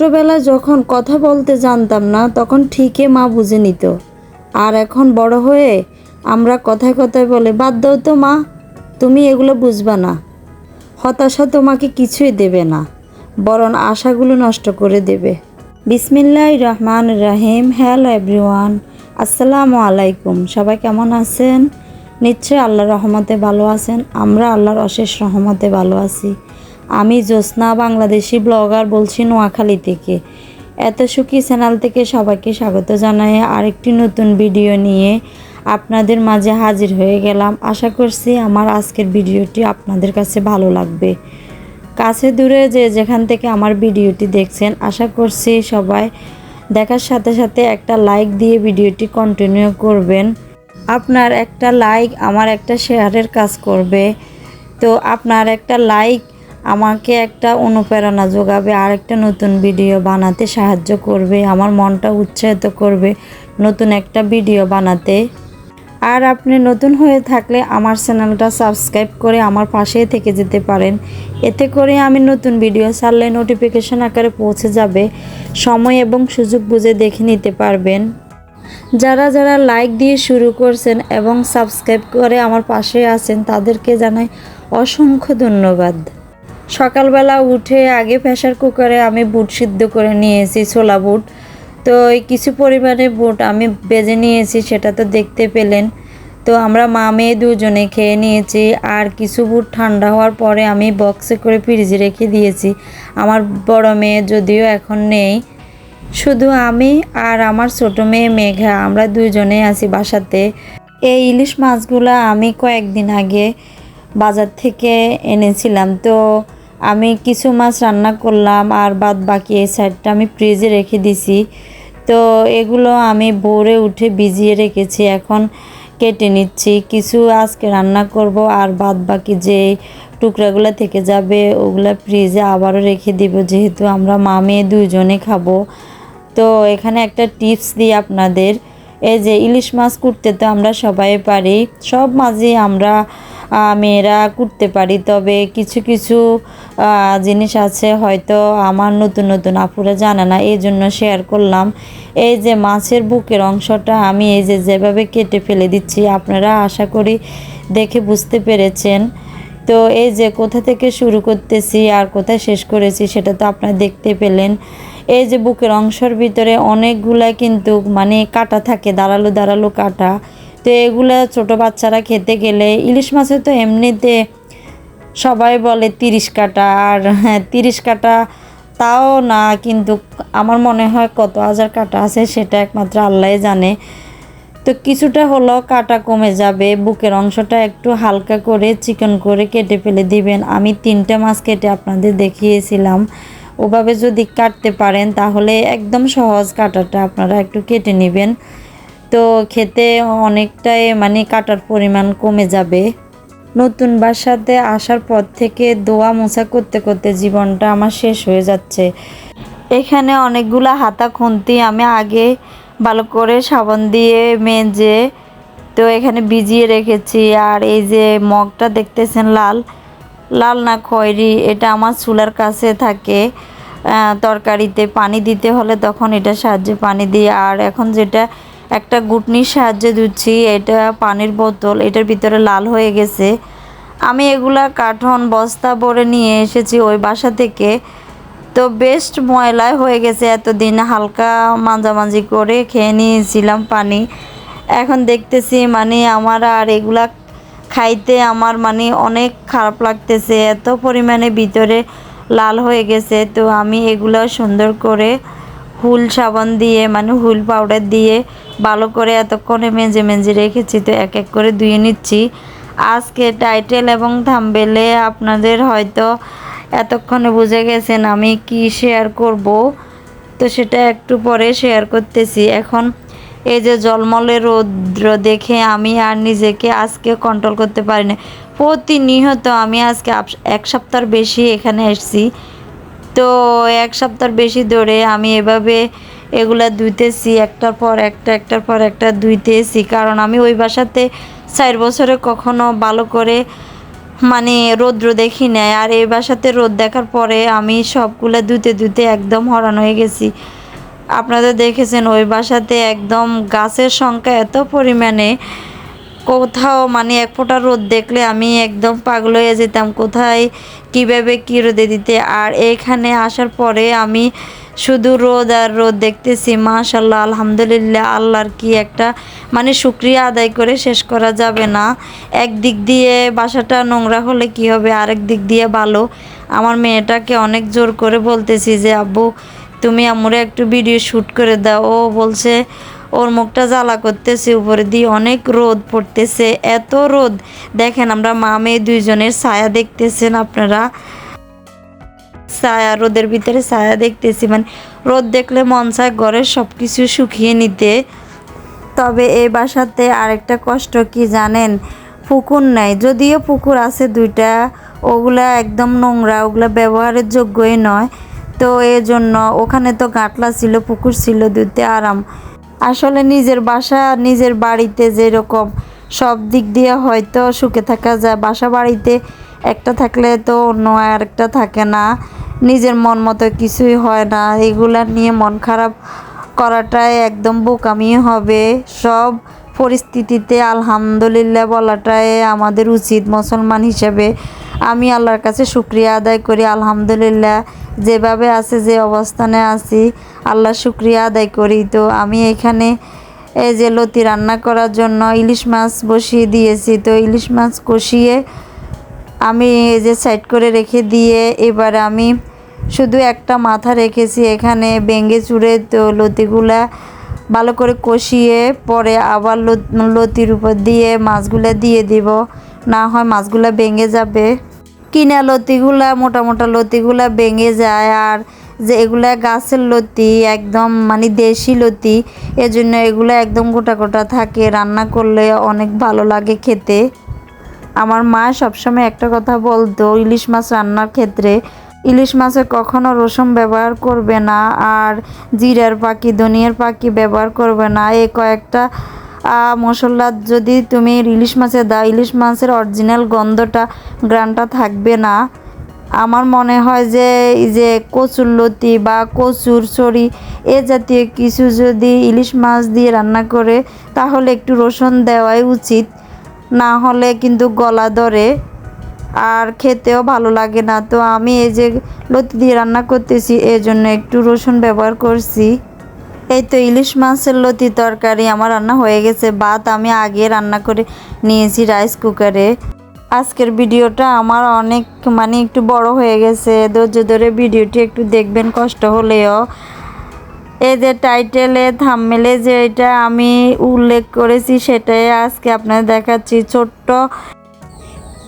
ছোটবেলায় যখন কথা বলতে জানতাম না, তখন ঠিকই মা বুঝে নিত। আর এখন বড় হয়ে আমরা কথায় কথায় বলে, বাদ দাও তো মা, তুমি এগুলো বুঝবা না। হতাশা তোমাকে কিছুই দেবে না, বরং আশাগুলো নষ্ট করে দেবে। বিসমিল্লাহ রহমান রাহিম। হ্যালো এভরিওয়ান, আসসালামু আলাইকুম। সবাই কেমন আছেন? নিশ্চয়ই আল্লাহর রহমতে ভালো আছেন। আমরা আল্লাহর অশেষ রহমতে ভালো আছি। আমি জ্যোৎস্না বাংলাদেশি ব্লগার বলছি নোয়াখালী থেকে। এত সুখী চ্যানেল থেকে সবাইকে স্বাগত জানাই। আরেকটি নতুন ভিডিও নিয়ে আপনাদের মাঝে হাজির হয়ে গেলাম। আশা করছি আমার আজকের ভিডিওটি আপনাদের কাছে ভালো লাগবে। কাছে দূরে যে যেখান থেকে আমার ভিডিওটি দেখছেন, আশা করছি সবাই দেখার সাথে সাথে একটা লাইক দিয়ে ভিডিওটি কন্টিনিউ করবেন। আপনার একটা লাইক আমার একটা শেয়ারের কাজ করবে। তো আপনার একটা লাইক আমাকে একটা অনুপ্রেরণা যোগাবে আর একটা নতুন ভিডিও বানাতে সাহায্য করবে, আমার মনটা উৎসাহিত করবে নতুন একটা ভিডিও বানাতে। আর আপনি নতুন হয়ে থাকলে আমার চ্যানেলটা সাবস্ক্রাইব করে আমার পাশেই থেকে যেতে পারেন। এতে করে আমি নতুন ভিডিও ছাড়লে নোটিফিকেশন আকারে পৌঁছে যাবে, সময় এবং সুযোগ বুঝে দেখে নিতে পারবেন। যারা যারা লাইক দিয়ে শুরু করছেন এবং সাবস্ক্রাইব করে আমার পাশে আছেন, তাদেরকে জানাই অসংখ্য ধন্যবাদ। সকালবেলা উঠে আগে প্রেশার কুকারে আমি বুট সিদ্ধ করে নিয়েছি, ছোলা বুট। তো এই কিছু পরিমাণে বুট আমি বেজে নিয়েছি, সেটা তো দেখতে পেলেন। তো আমরা মা মেয়ে দুজনে খেয়ে নিয়েছি, আর কিছু বুট ঠান্ডা হওয়ার পরে আমি বক্সে করে ফ্রিজে রেখে দিয়েছি। আমার বড় মেয়ে যদিও এখন নেই, শুধু আমি আর আমার ছোট মেয়ে মেঘা, আমরা দুইজনে আছি বাসাতে। এই ইলিশ মাছগুলো আমি কয়েকদিন আগে বাজার থেকে এনেছিলাম, তো আমি কিছু মাছ রান্না করলাম আর বাদ বাকি এই সাইডটা আমি ফ্রিজে রেখে দিছি। তো এগুলো আমি ভোরে উঠে ভিজিয়ে রেখেছি, এখন কেটে নিচ্ছি। কিছু আজকে রান্না করব আর বাদ বাকি যে টুকরাগুলো থেকে যাবে ওগুলো ফ্রিজে আবারও রেখে দিব, যেহেতু আমরা মা মেয়ে দুইজনে খাব। তো এখানে একটা টিপস দিই আপনাদের। এই যে ইলিশ মাছ কুটতে তো আমরা সবাই পারি, সব মাছই আমরা মেয়েরা কুটতে পারি। তবে কিছু কিছু জিনিস আছে হয়তো আমার নতুন নতুন আপুরা জানে না, এই জন্য শেয়ার করলাম। এই যে মাছের বুকের অংশটা আমি এই যে যেভাবে কেটে ফেলে দিচ্ছি, আপনারা আশা করি দেখে বুঝতে পেরেছেন। তো এই যে কোথা থেকে শুরু করতেছি আর কোথায় শেষ করেছি, সেটা তো আপনারা দেখতে পেলেন। এই যে বুকের অংশের ভিতরে অনেকগুলা কিন্তু মানে কাটা থাকে, দাঁড়াল দাঁড়াল কাটা। তো এগুলো ছোট বাচ্চারা খেতে গেলে ইলিশ মাছে তো এমনিতে সবাই বলে তিরিশ কাটা, আর হ্যাঁ তিরিশ কাটা তাও না, কিন্তু আমার মনে হয় কত হাজার কাটা আছে সেটা একমাত্র আল্লাহ জানে। তো কিছুটা হলো কাটা কমে যাবে, বুকের অংশটা একটু হালকা করে চিকন করে কেটে ফেলে দিবেন। আমি তিনটা মাছ কেটে আপনাদের দেখিয়েছিলাম। ওভাবে যদি কাটতে পারেন, তাহলে একদম সহজ কাটাটা আপনারা একটু কেটে নেবেন। তো খেতে অনেকটাই মানে কাটার পরিমাণ কমে যাবে। নতুন বাসাতে আসার পর থেকে দোয়া মোছা করতে করতে জীবনটা আমার শেষ হয়ে যাচ্ছে। এখানে অনেকগুলো হাতা খুন্তি আমি আগে ভালো করে সাবান দিয়ে মেজে, তো এখানে ভিজিয়ে রেখেছি। আর এই যে মগটা দেখতেছেন লাল লাল না খয়েরি, এটা আমার চুলার কাছে থাকে। তরকারিতে পানি দিতে হলে তখন এটা সাহায্যে পানি দিই। আর এখন যেটা একটা গুটনির সাহায্যে দিচ্ছি, এটা পানির বোতল, এটার ভিতরে লাল হয়ে গেছে। আমি এগুলা কাঠন, বস্তা ভরে নিয়ে এসেছি ওই বাসা থেকে। তো বেস্ট ময়লায় হয়ে গেছে, এতদিন হালকা মাঞ্জামাঞ্জি করে খেয়ে নিয়েছিলাম পানি। এখন দেখতেছি মানে আমার আর এগুলা খাইতে আমার মানে অনেক খারাপ লাগতেছে। এত পরিমাণে ভিতরে লাল হয়ে গেছে। তো আমি এগুলো সুন্দর করে হুল সাবান দিয়ে মানে হুল পাউডার দিয়ে ভালো করে এতক্ষণে মেজে মেজে রেখেছি। তো এক এক করে ধুয়ে নিচ্ছি। আজকে টাইটেল এবং থাম্বেলে আপনাদের হয়তো এতক্ষণে বুঝে গেছেন আমি কি শেয়ার করব। তো সেটা একটু পরে শেয়ার করতেছি। এখন এই যে জলমলে রৌদ্র দেখে আমি আর নিজেকে আজকে কন্ট্রোল করতে পারি না প্রতিনিয়ত আমি আজকে এক সপ্তাহ বেশি এখানে এসেছি। তো এক সপ্তাহ বেশি ধরে আমি এভাবে এগুলা ধুইতেছি, একটার পর একটা, একটার পর একটা ধুইতেছি। কারণ আমি ওই বাসাতে চার বছরে কখনো ভালো করে মানে রৌদ্র দেখি নাই। আর এই বাসাতে রোদ দেখার পরে আমি সবগুলো ধুতে ধুতে একদম হরান হয়ে গেছি। আপনারা দেখেছেন, ওই বাসাতে একদম গাছের সংখ্যা এত পরিমাণে। কোথাও মানে এক ফোঁটা রোদ দেখলে আমি একদম পাগল হয়ে যেতাম, কোথায়, কীভাবে কী রোদে দিতে। আর এইখানে আসার পরে আমি শুধু রোদ আর রোদ দেখতেছি মাশাল্লাহ আলহামদুলিল্লাহ, আল্লাহর কি একটা মানে শুক্রিয়া আদায় করে শেষ করা যাবে না। এক দিক দিয়ে বাসাটা নোংরা হলে কি হবে, আরেক দিক দিয়ে ভালো। আমার মেয়েটাকে অনেক জোর করে বলতেছি যে, আব্বু তুমি আমরে একটু ভিডিও শ্যুট করে দাও। ও বলছে, ওর মুখটা জ্বালা করতেছে, উপরে দিয়ে অনেক রোদ পড়তেছে, এত রোদ। দেখেন আমরা মা মেয়ে দুইজনের ছায়া দেখতেছেন আপনারা। ছায়া, রোদের ভিতরে ছায়া দেখতেছি। মানে রোদ দেখলে মন চায় ঘরের সব কিছু শুকিয়ে নিতে। তবে এই বাসাতে আরেকটা কষ্ট কি জানেন? পুকুর নাই। যদিও পুকুর আছে দুইটা, ওগুলা একদম নোংরা, ওগুলা ব্যবহারের যোগ্যই নয়। তো এই জন্য ওখানে তো গাটলা ছিল, পুকুর ছিল দুইতে আরাম। আসলে নিজের বাসা নিজের বাড়িতে যেরকম সব দিক দিয়ে হয়তো সুখে থাকা যায়, বাসা বাড়িতে একটা থাকলে তো অন্য আরেকটা থাকে না। নিজের মন মতো কিছুই হয় না, এগুলা নিয়ে মন খারাপ করাটাই একদম বোকামি হবে। সব পরিস্থিতিতে আলহামদুলিল্লাহ বলাটাই আমাদের উচিত মুসলমান হিসেবে। আমি আল্লাহর কাছে শুক্রিয়া আদায় করি, আলহামদুলিল্লাহ। যেভাবে আছে, যে অবস্থানে আছি, আল্লাহ শুক্রিয়া আদায় করি। তো আমি এখানে এই যে লতি রান্না করার জন্য ইলিশ মাছ বসিয়ে দিয়েছি। তো ইলিশ মাছ কষিয়ে আমি এই যে সাইড করে রেখে দিয়ে এবার আমি শুধু একটা মাথা রেখেছি এখানে বেঙ্গে চুড়ে। তো লতিগুলা ভালো করে কষিয়ে পরে আবার লত- লতির উপর দিয়ে মাছগুলো দিয়ে দিব। না হয় মাছগুলো ভেঙে যাবে। কিনা লতিগুলা, মোটা মোটা লতিগুলা ভেঙে যায় আর যে এগুলা গাছের লতি, একদম মানে দেশি লতি, এজন্য এগুলো একদম গোটা গোটা থাকে। রান্না করলে অনেক ভালো লাগে খেতে। আমার মা সবসময় একটা কথা বলতো, ইলিশ মাছ রান্নার ক্ষেত্রে ইলিশ মাছে কখনো রসুন ব্যবহার করবে না আর জিরার পাখি ধনিয়ার পাখি ব্যবহার করবে না। এই কয়েকটা মশলা যদি তুমি ইলিশ মাছে দাও, ইলিশ মাছের অরিজিনাল গন্ধটা, গ্রানটা থাকবে না। আমার মনে হয় যে যে কচুর লতি বা কচুর ছড়ি, এ জাতীয় কিছু যদি ইলিশ মাছ দিয়ে রান্না করে, তাহলে একটু রসুন দেওয়াই উচিত। না হলে কিন্তু গলা ধরে। আর খেতেও ভালো লাগে না। তো আমি এই যে লতি দিয়ে রান্না করতেছি, এই জন্য একটু রসুন ব্যবহার করছি। এই তো ইলিশ মাছের লতি তরকারি আমার রান্না হয়ে গেছে। ভাত আমি আগে রান্না করে নিয়েছি রাইস কুকারে। আজকের ভিডিওটা আমার অনেক মানে একটু বড় হয়ে গেছে। ধৈর্য ধরে ভিডিওটি একটু দেখবেন, কষ্ট হলেও। এই যে টাইটেলে থামমেলে যে এটা আমি উল্লেখ করেছি, সেটাই আজকে আপনাদের দেখাচ্ছি। ছোট্ট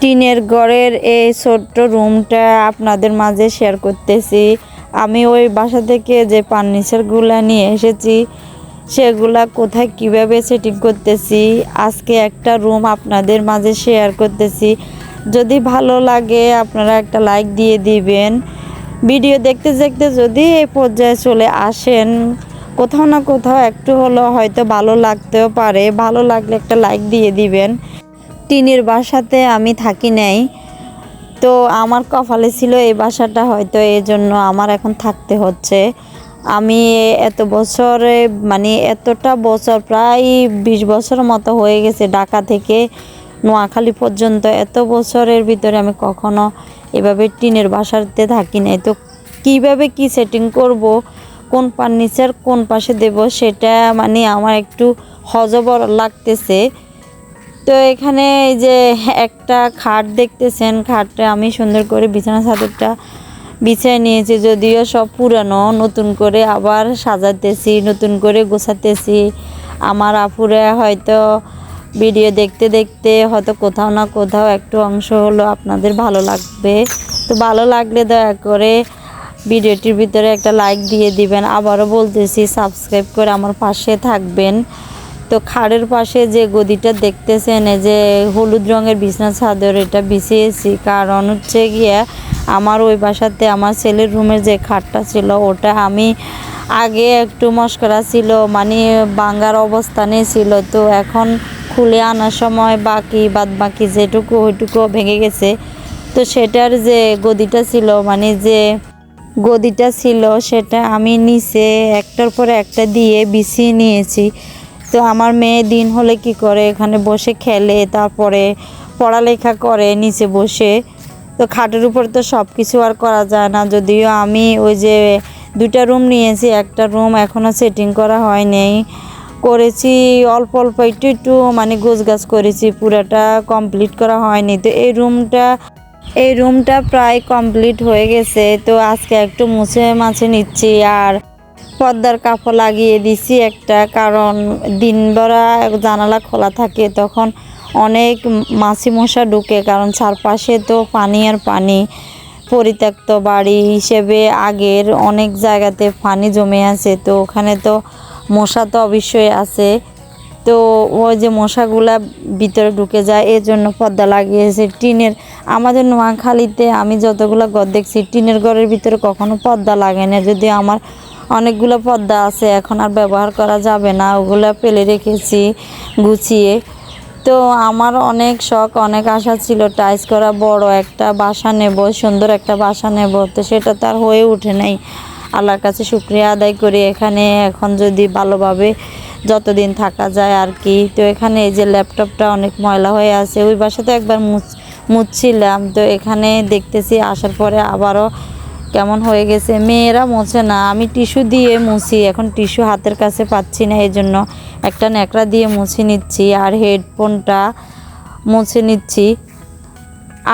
টিনের ঘরের এই ছোট্ট রুমটা আপনাদের মাঝে শেয়ার করতেছি। আমি ওই বাসা থেকে যে ফার্নিচারগুলো নিয়ে এসেছি, সেগুলা কোথায় কীভাবে সেটিং করতেছি, আজকে একটা রুম আপনাদের মাঝে শেয়ার করতেছি। যদি ভালো লাগে আপনারা একটা লাইক দিয়ে দিবেন। ভিডিও দেখতে দেখতে যদি এই পর্যায়ে চলে আসেন, কোথাও না কোথাও একটু হলেও হয়তো ভালো লাগতেও পারে। ভালো লাগলে একটা লাইক দিয়ে দিবেন। টিনের বাসাতে আমি থাকি নাই। তো আমার কপালে ছিল এই বাসাটা হয়তো এই জন্য আমার এখন থাকতে হচ্ছে। আমি এত বছরে মানে এতটা বছর, প্রায় বিশ বছর মতো হয়ে গেছে ঢাকা থেকে নোয়াখালী পর্যন্ত। এত বছরের ভিতরে আমি কখনো এভাবে টিনের বাসাতে থাকি নাই। তো কীভাবে কি সেটিং করব, কোন ফার্নিচার কোন পাশে দেব, সেটা মানে আমার একটু হজবর লাগতেছে। তো এখানে এই যে একটা খাট দেখতেছেন, খাটটা আমি সুন্দর করে বিছানা চাদরটা বিছিয়ে নিয়েছি, যদিও সব পুরানো, নতুন করে আবার সাজাতেছি, নতুন করে গোছাতেছি। আমার আপুরা হয়তো ভিডিও দেখতে দেখতে হয়তো কোথাও না কোথাও একটু অংশ হলো, আপনাদের ভালো লাগবে। তো ভালো লাগলে দয়া করে ভিডিওটির ভিতরে একটা লাইক দিয়ে দিবেন। আবারও বলতেছি সাবস্ক্রাইব করে আমার পাশে থাকবেন। তো খাড়ের পাশে যে গদিটা দেখতেছেন, এই যে হলুদ রঙের বিছনা চাদর, এটা বিছিয়েছি। কারণ হচ্ছে গিয়ে আমার ওই বাসাতে আমার ছেলের রুমের যে খাটটা ছিল, ওটা আমি আগে একটু মস্করা ছিল মানে বাঙ্গার অবস্থানে ছিল। তো এখন খুলে আনার সময় বাকি বাদ বাকি যেটুকু ওইটুকু ভেঙে গেছে। তো সেটার যে গদিটা ছিল মানে যে গদিটা ছিল, সেটা আমি নিচে একটার পর একটা দিয়ে বিছিয়ে নিয়েছি। তো আমার মেয়ে দিন হলে কি করে? এখানে বসে খেলে, তারপরে পড়ালেখা করে নিচে বসে। তো খাটের উপর তো সব কিছু আর করা যায় না। যদিও আমি ওই যে দুটা রুম নিয়েছি, একটা রুম এখনও সেটিং করা হয়নি। করেছি অল্প অল্প একটু একটু মানে গোছগাছ করেছি, পুরাটা কমপ্লিট করা হয়নি। তো এই রুমটা এই রুমটা প্রায় কমপ্লিট হয়ে গেছে। তো আজকে একটু মুছে মাছে নিচ্ছি। আর পর্দার কাপড় লাগিয়ে দিছি একটা, কারণ দিন দিনবেলা জানালা খোলা থাকে, তখন অনেক মাছি মশা ঢুকে, কারণ চারপাশে তো পানি আর পানি। পরিত্যক্ত বাড়ি হিসেবে আগের অনেক জায়গাতে পানি জমে আছে, তো ওখানে তো মশা তো অবশ্যই আছে। তো ওই যে মশাগুলা ভিতরে ঢুকে যায়, এর জন্য পর্দা লাগিয়েছে। টিনের, আমাদের নোয়াখালীতে আমি যতগুলো ঘর দেখছি, টিনের ঘরের ভিতরে কখনো পর্দা লাগে না। যদি আমার অনেকগুলো পর্দা আছে, এখন আর ব্যবহার করা যাবে না। ওগুলো ফেলে রেখেছি, গুছিয়ে। তো আমার অনেক শখ, অনেক আশা ছিল টাইস করা বড় একটা বাসা নেব, সুন্দর একটা বাসা নেব। তো সেটা তার হয়ে ওঠে নাই। আল্লাহর কাছে শুক্রিয়া আদায় করি। এখানে এখন যদি ভালোভাবে যতদিন থাকা যায় আর কি। তো এখানে এই যে ল্যাপটপটা অনেক ময়লা হয়ে আছে, ওই বাসাতে একবার মুছ, মুছছিলাম। তো এখানে দেখতেছি, আসার পরে আবারও কেমন হয়ে গেছে? মেয়েরা মোছে না। আমি টিস্যু দিয়ে মুছি। এখন টিস্যু হাতের কাছে পাচ্ছি না, এই জন্য একটা ন্যাকড়া দিয়ে মুছে নিচ্ছি আর হেডফোনটা মুছে নিচ্ছি।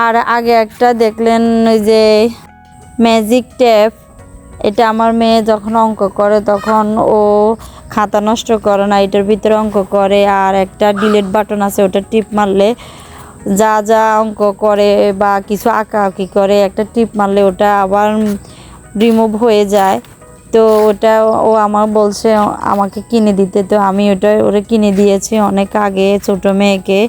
আর আগে একটা দেখলেন ওই যে ম্যাজিক ট্যাপ। এটা আমার মেয়ে যখন অঙ্ক করে তখন ও খাতা নষ্ট করে না, এটার ভিতরে অঙ্ক করে। আর একটা ডিলেট বাটন আছে, ওটা টিপ মারলে যা যা অঙ্ক করে বা কিছু আঁকা আঁকি করে একটা টিপ মারলে ওটা আবার রিমুভ হয়ে যায়। তো ওটা ও আমার বলছে, আমাকে কিনে দিতে। তো আমি ওটা ওরে কিনে দিয়েছি অনেক আগে ছোটো মেয়েকে।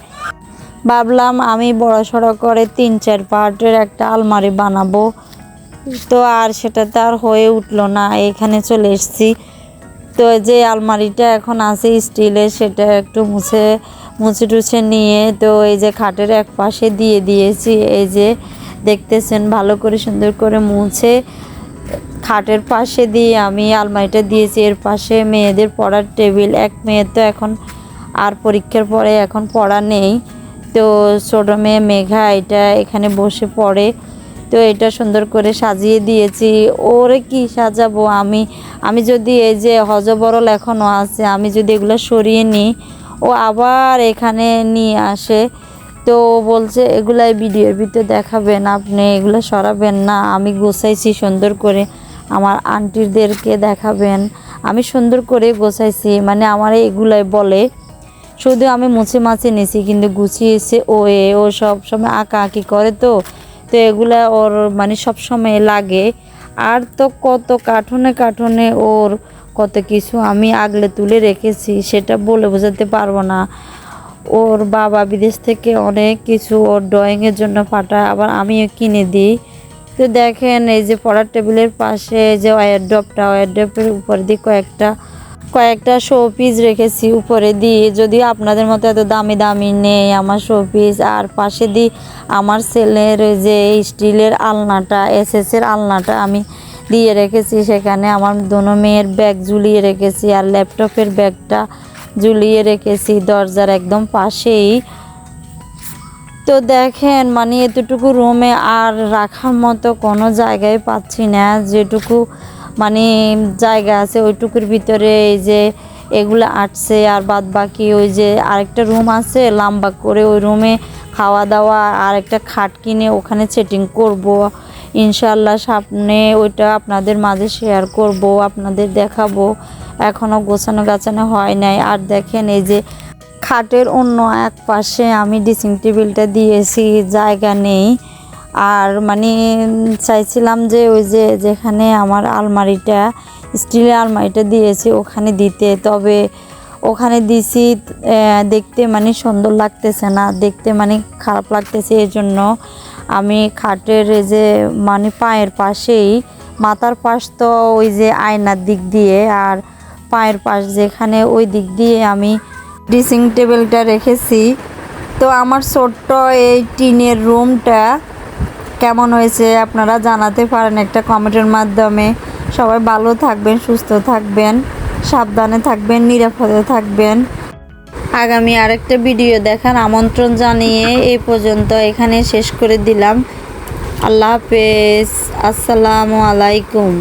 ভাবলাম আমি বড় সড়ো করে তিন, চার পার্টের একটা আলমারি বানাবো। তো আর সেটা তো আর হয়ে উঠল না, এখানে চলে এসেছি। তো যে আলমারিটা এখন আছে স্টিলের, সেটা একটু মুছে মুছে টুছে নিয়ে তো এই যে খাটের এক পাশে দিয়ে দিয়েছি। এই যে দেখতেছেন ভালো করে সুন্দর করে মুছে। খাটের পাশে দিয়ে আমি আলমারিটা দিয়েছি। এর পাশে মেয়েদের পড়ার টেবিল। এক মেয়ের তো এখন আর পরীক্ষার পরে এখন পড়া নেই। তো ছোটো মেয়ে মেঘা এটা এখানে বসে পড়ে। তো এটা সুন্দর করে সাজিয়ে দিয়েছি। ওরে কি সাজাবো আমি? আমি যদি এই যে হজবরল এখনও আছে, আমি যদি এগুলো সরিয়ে নিই ও আবার এখানে নিয়ে আসে। তো বলছে, এগুলাই ভিডিওর ভিতরে দেখাবেন আপনি, এগুলো সরাবেন না। আমি গোছাইছি সুন্দর করে। আমার আন্টিদেরকে দেখাবেন। আমি সুন্দর করে গোছাইছি। মানে আমার এগুলাই বলে। শুধু আমি মুছে মাছে নিছি, কিন্তু গুছিয়েছে ও এ। ও সব সময় আঁকা আঁকি করে তো। তো এগুলা ওর মানে সব সময় লাগে। আর তো কত কার্টুনে কার্টুনে ওর কত কিছু আমি আগলে তুলে রেখেছি, সেটা বলে বোঝাতে পারব না। ওর বাবা বিদেশ থেকে অনেক কিছু ওর ড্রয়িংয়ের জন্য পাঠায়, আবার আমিও কিনে দিই। তো দেখেন, এই যে পড়ার টেবিলের পাশে যে ওয়ারড্রপটা ওয়ারড্রপের উপর দিয়ে কয়েকটা কয়েকটা শো পিস রেখেছি উপরে দিয়ে। যদি আপনাদের মতো এত দামি দামি নেই আমার শো পিস আর পাশে দিই আমার সেলের যে স্টিলের আলনাটা এস এর আলনাটা আমি দিয়ে রেখেছি সেখানে আমার দোনো মেয়ের ব্যাগ ঝুলিয়ে রেখেছি আর ল্যাপটপের ব্যাগটা ঝুলিয়ে রেখেছি দরজার একদম পাশেই। তো দেখেন মানে এতটুকু রুমে আর রাখার মতো কোনো জায়গায় পাচ্ছি না। যেটুকু মানে জায়গা আছে ওইটুকুর ভিতরে এই যে এগুলো আটছে আর বাদ বাকি ওই যে আরেকটা রুম আছে, লম্বা করে ওই রুমে খাওয়া দাওয়া আর একটা খাট কিনে ওখানে সেটিং করব। ইনশাল্লাহ সামনে ওইটা আপনাদের মাঝে শেয়ার করব, আপনাদের দেখাবো। এখনও গোছানো গাছানো হয় নাই। আর দেখেন এই যে খাটের অন্য এক পাশে আমি ড্রেসিং টেবিলটা দিয়েছি, জায়গা নেই। আর মানে চাইছিলাম যে ওই যে যেখানে আমার আলমারিটা স্টিলের আলমারিটা দিয়েছি, ওখানে দিতে। তবে ওখানে দিছি দেখতে মানে সুন্দর লাগতেছে না, দেখতে মানে খারাপ লাগতেছে এই জন্য আমি খাটের এই যে মানে পায়ের পাশেই, মাথার পাশ তো ওই যে আয়নার দিক দিয়ে আর পায়ের পাশ যেখানে ওই দিক দিয়ে আমি ড্রেসিং টেবিলটা রেখেছি। তো আমার ছোট্ট এই টিনের রুমটা কেমন হয়েছে আপনারা জানাতে পারেন একটা কমেন্টের মাধ্যমে। সবাই ভালো থাকবেন, সুস্থ থাকবেন, সাবধানে থাকবেন, নিরাপদে থাকবেন। আগামী আরেকটা ভিডিও দেখার আমন্ত্রণ জানিয়ে এই পর্যন্ত এখানে শেষ করে দিলাম। আল্লাহ হাফেজ। আসসালামু আলাইকুম।